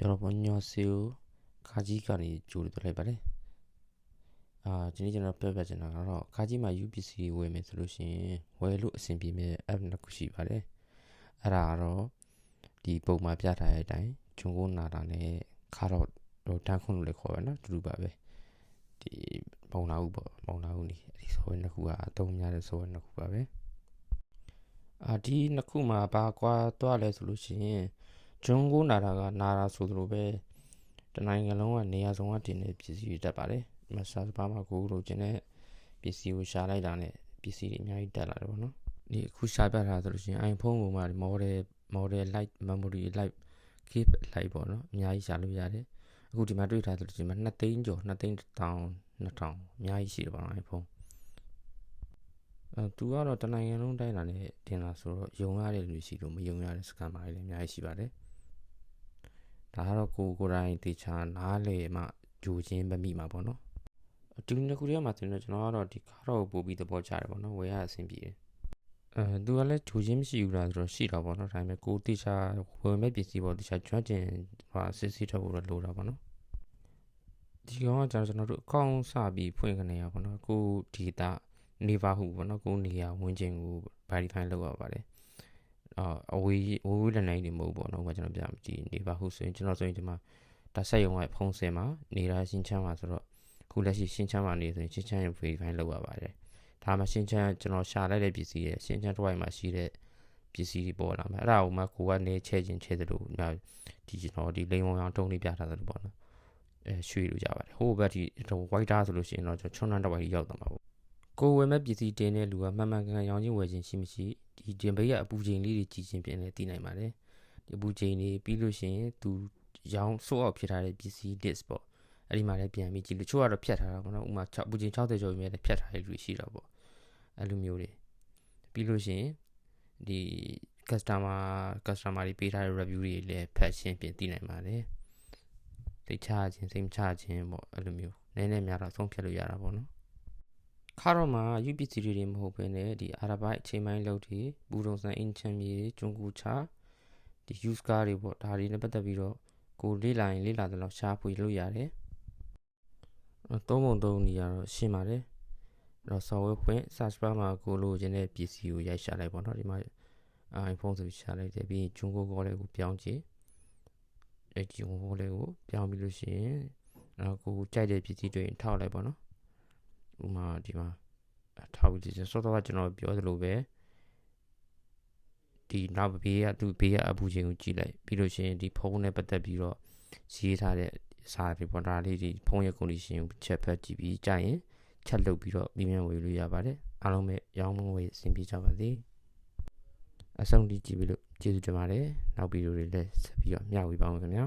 여러분 안녕하세요. 가지간이 조리 들어봐래. 아, 저는ကျွန်တော်ပြောပြချင်တာကတော့ကာကြီးမှာ UPC ဝယ်မယ်ဆိုလို့ရှိရင်ဝယ်လို့အဆင်ပြေမဲ့ app နှစ်ခုရှိပါတယ်။အဲ့ဒါကတော့ဒီပုံမှာပြထားတဲ့အတိုင်းဂျွန်ကိုနာတာနဲ့ခါတော့တော့တန်းခွန်းလို့လည်းခေါ်ရနော်တူတူပါပဲ။ဒီပုံလာဦးပေါ့ပုံလာဦးနေအဲ့ဒီဆိုရင်နှစ်ခုကအသုံးများတဲ့ဆိုရင်နှစ်ခုပါပဲ။အာဒီနှစ်ခုမှာဘာကွာသွားလဲဆိုလို့ရှိရင် ဂျွန်ကိုနာတာကနာတာဆိုသလိုပဲတနိုင်ငံလုံးကနေရာဆုံးကတင်တဲ့ပစ္စည်းတွေတက်ပါတယ်။မဆာစပါမှာကိုလိုချင်တဲ့ပစ္စည်းကိုရှာလိုက်တာနဲ့ပစ္စည်းတွေအများကြီးတက်လာတယ်ပေါ့နော်။ဒီအခုရှာပြတာဆိုလို့ရှိရင် iPhone ပေါ်မှာ model model light memory light keep light ပေါ့နော်။အများကြီးရှာလို့ရတယ်။အခုဒီမှာတွေ့ထားဆိုလို့ရှိရင်2သိန်းကျော်2သိန်း1000 2000အများကြီးရှိတယ်ပေါ့နော် iPhone ။အဲသူကတော့တနိုင်ငံလုံးတိုင်းတာနဲ့တင်လာဆိုတော့ယုံရတဲ့လူရှိလို့မယုံရတဲ့စကန်ပါလည်းအများကြီးရှိပါတယ်။ ဒါကတော့ကိုကိုယ်တိုင်တေချာနားလေမှဂျိုချင်းမမိမှာပေါ့နော်ဒီနှစ်ခုတည်းမှာတင်တော့ကျွန်တော်ကတော့ဒီကားတော့ပို့ပြီးသဘောကျတယ်ပေါ့နော်ဝယ်ရအဆင်ပြေတယ်အဲသူကလည်းဂျိုချင်းမရှိဘူးလားဆိုတော့ရှိတော့ပေါ့နော်ဒါပေမဲ့ကိုတေချာဝယ်မဲ့ပစ္စည်းပေါ့တေချာကျွမ်းကျင်ဟာစစ်စစ်ထုတ်ဖို့တော့လိုတာပေါ့နော်ဒီကောင်ကကျွန်တော်တို့အကောင့်စပြီးဖွင့်ခနေရပေါ့နော်ကိုဒီတာနေပါဟုပေါ့နော်ကိုနေရဝင်းချင်းကို verify လုပ်ရပါတယ် အာအဝေးဝေးဝေးလနိုင်နေမဟုတ်ပေါ့နော်ကကျွန်တော်ပြကြည့်နေပါဟုဆိုရင်ကျွန်တော်ဆိုရင်ဒီမှာဒါဆက်ရုံကဖုံးစင်မှာနေတာရှင်းချမ်းမှာဆိုတော့ခုလက်ရှိရှင်းချမ်းမှာနေဆိုရင်ရှင်းချမ်းရင် verify လုပ်ရပါတယ်ဒါမှရှင်းချမ်းကျွန်တော်ရှာလိုက်တဲ့ပစ္စည်းရဲ့ရှင်းချမ်းတစ်ဝိုက်မှာရှိတဲ့ပစ္စည်းတွေပေါ်လာမယ်အဲ့ဒါကိုမှကိုကနေချဲချင်းချဲသလိုဒီကျွန်တော်ဒီလိန်ဝုံအောင်တုံးလေးပြထားသလိုပေါ့နော်အဲရွှေလို့ကြပါတယ်ဟိုဘက်ဒီဟို white ဆိုလို့ရှိရင်တော့ကျွန်တော်ချွန်းနှန်းတစ်ဝိုက်ရောက်သွားမှာပေါ့ ကိုဝယ်မဲ့ပစ္စည်းတင်တဲ့လူကမှန်မှန်ကန်ကန်ရောင်းချင်းဝယ်ချင်းရှိမရှိဒီတင်ဘေးကအပူချိန်လေးတွေကြည်ချင်းပြင်လဲသိနိုင်ပါတယ်ဒီအပူချိန်တွေပြီးလို့ရှိရင်သူရောင်းဆိုးအောင်ဖြစ်ထားတဲ့ပစ္စည်း list ပေါ့အဲ့ဒီမှာလည်းပြန်ပြီးကြည့်လို့ချို့ကတော့ဖြတ်ထားတာပေါ့နော်ဥမာ6ပူချိန်60ကျော်မြဲလည်းဖြတ်ထားတဲ့လူရှိတော့ပေါ့အဲ့လိုမျိုးတွေပြီးလို့ရှိရင်ဒီ customer customer တွေပေးထားတဲ့ review တွေလည်းဖတ်ရှင်းပြင်သိနိုင်ပါတယ်သိချခြင်းစိတ်ချခြင်းပေါ့အဲ့လိုမျိုးနည်းနည်းများတော့ဆုံးဖြတ်လို့ရတာပေါ့နော် ခါတော့မှာ UPC တွေမဟုတ်ဘဲနဲ့ဒီအာရဘိုက်အချိန်ပိုင်းလောက်တွေဘူတုံစံအင်ချမ်မြေကျွန်းကူချဒီ use car တွေပေါ့ဒါတွေနဲ့ပတ်သက်ပြီးတော့ကိုလေးလာရင်လေးလာတယ်လို့ရှားဖွေလို့ရတယ်သုံးပုံသုံးနေရတော့ရှင်းပါတယ်အဲ့တော့ software ဖွင့် search bar မှာကိုလိုချင်တဲ့ပစ္စည်းကိုရိုက်ရှာလိုက်ပေါ့နော်ဒီမှာ iPhone ဆိုရှာလိုက်တယ်ပြီးကျွန်းကိုကောလေးကိုပြောင်းကြည့်အဲ့ကျွန်းကိုလေးကိုပြောင်းပြီးလို့ရှိရင်အဲ့ကိုကြိုက်တဲ့ပစ္စည်းတွေထောက်လိုက်ပေါ့နော် ဥမာဒီမှာထောက်ပြီးစောစောကကျွန်တော်ပြောသလိုပဲဒီနောက်ဘေးကသူ့ဘေးကအပူချိန်ကိုကြည့်လိုက်ပြီးလို့ရှိရင်ဒီဖုန်းနဲ့ပတ်သက်ပြီးတော့ရေးထားတဲ့စာတွေပေါ်တာလေးဒီဖုန်းရဲ့ condition ကိုချက်ဖက်ကြည့်ပြီးကြာရင်ချက်လုပ်ပြီးတော့မြန်မြန်ဝေလို့ရပါတယ်အားလုံးပဲရောင်းမဝေအဆင်ပြေကြပါစေအဆုံးထိကြည့်ပြီးလို့ကျေးဇူးတင်ပါတယ်နောက်ဗီဒီယိုတွေလည်းဆက်ပြီးတော့မျှဝေပါအောင်ခင်ဗျာ